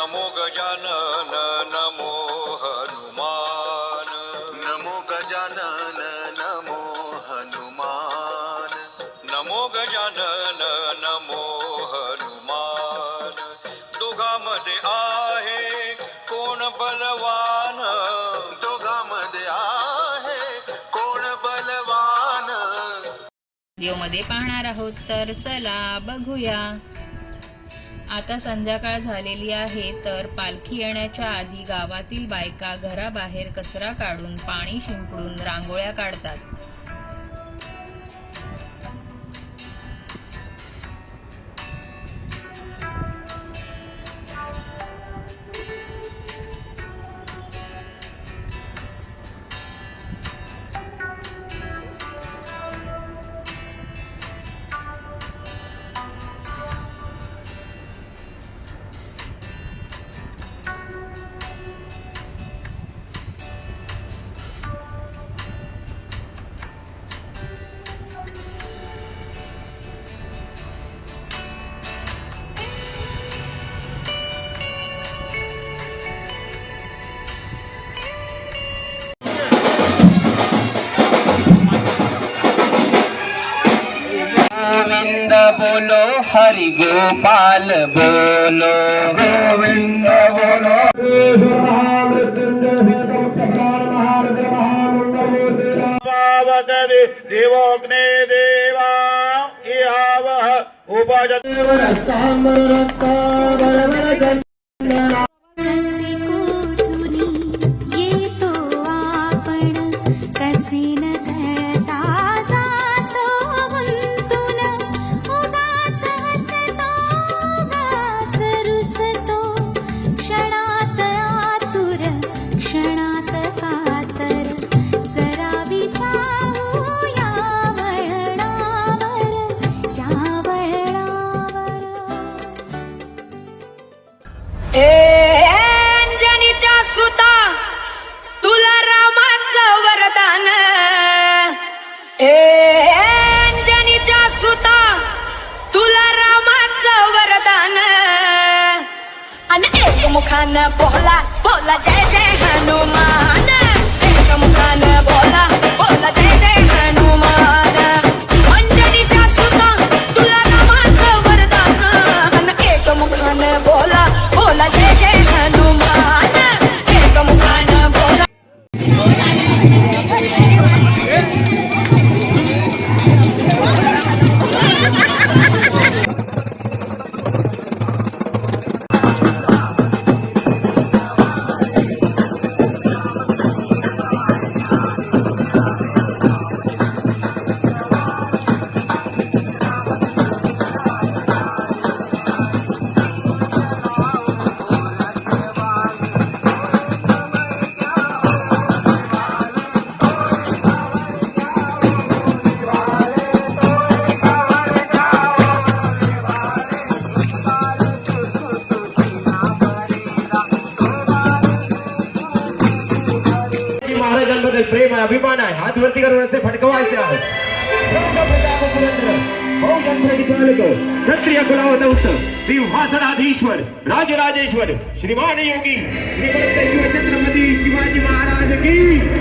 नमो गजानन नमो हनुमान. नमो गजानन नमो हनुमान. नमो गजानन नमो हनुमान. दोघांमध्ये आहे कोण बलवान? दोघांमध्ये आहे कोण बलवान? व्हिडिओमध्ये पाहणार आहोत तर चला बघूया. आता संध्याकाळ झालेली आहे तर पालखी येण्याच्या आधी गावातील बायका घराबाहेर कचरा काढून पाणी शिंपडून रांगोळ्या काढतात. गोविंद बोलो हरि गोपाल बोलो। गोविंद बोलो। देवोऽग्ने देवा इहावः उपजत खान मुखान बोला जय जय हनुमान। महाराजांबद्दल प्रेम आहे अभिमान आहे. हात वरती करून असे फटकवायचे आहे क्षत्रिय कुलावत सिंहासनाधीश्वर राजराजेश्वर श्रीमान योगी श्रीमंत शिवछत्रपती शिवाजी महाराज की